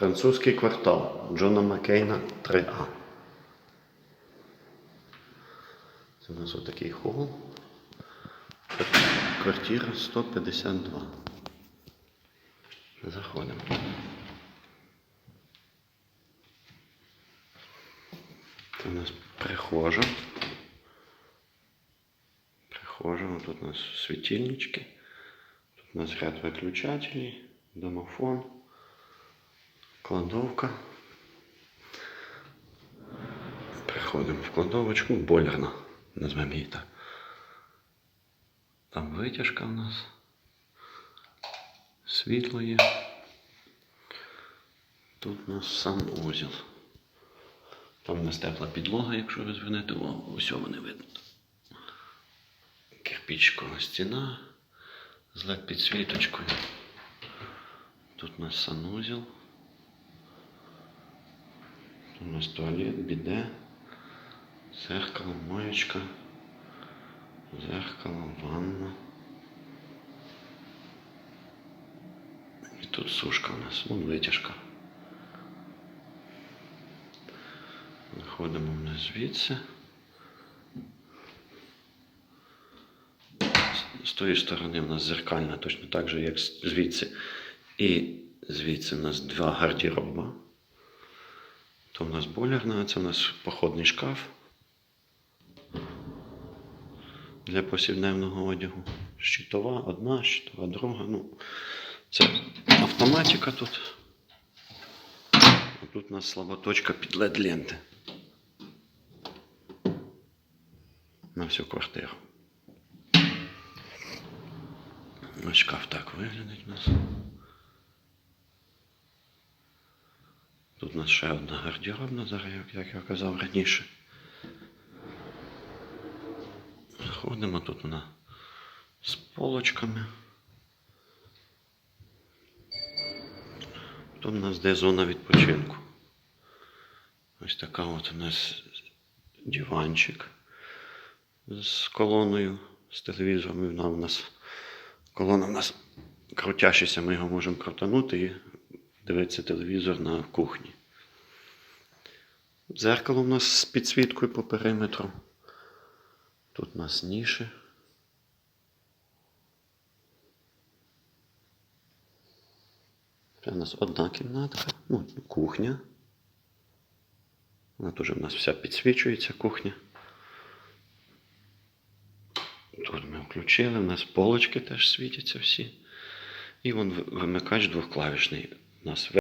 Французький квартал Джона Маккейна 3А. Це у нас отакий холл. Квартира 152. Заходимо. Це у нас прихожа. Прихожа, тут у нас светильнички. Тут у нас ряд выключателей, домофон, кладовка. Приходимо в кладовочку, бойлерна, назвемо її так. Там витяжка у нас. Світло є. Тут у нас санузел. Там у нас тепла підлога, якщо ви звернете увагу, усього не видно. Кирпичкова стіна з led підсвіточкою. Тут у нас санузел. У нас туалет, біде, зеркало, моєчка, зеркало, ванна. І тут сушка у нас, вон витяжка. Виходимо ми звідси. З- тої сторони у нас зеркальна, точно так же, як звідси. І звідси у нас два гардероба. То у нас бойлерна, це у нас походний шкаф для повсякденного одягу. Щитова одна, щитова друга. Ну, це автоматика тут. А тут у нас слаботочка під led ленти на всю квартиру. Ось шкаф так виглядить у нас. Тут у нас ще одна гардеробна, зараз, як- я казав раніше. Заходимо, тут вона з полочками. Тут у нас де зона відпочинку. Ось така от у нас диванчик з колоною, з телевізором. І Вона у нас колона у нас крутящийся, ми його можемо крутанути і дивитися телевізор на кухні. Дзеркало у нас з підсвіткою по периметру. Тут у нас ніші. Це у нас одна кімнатка, ну, кухня. Вона теж у нас вся підсвічується кухня. Тут ми включили, у нас полочки теж світяться всі. І вон вимикач двохклавішний. У нас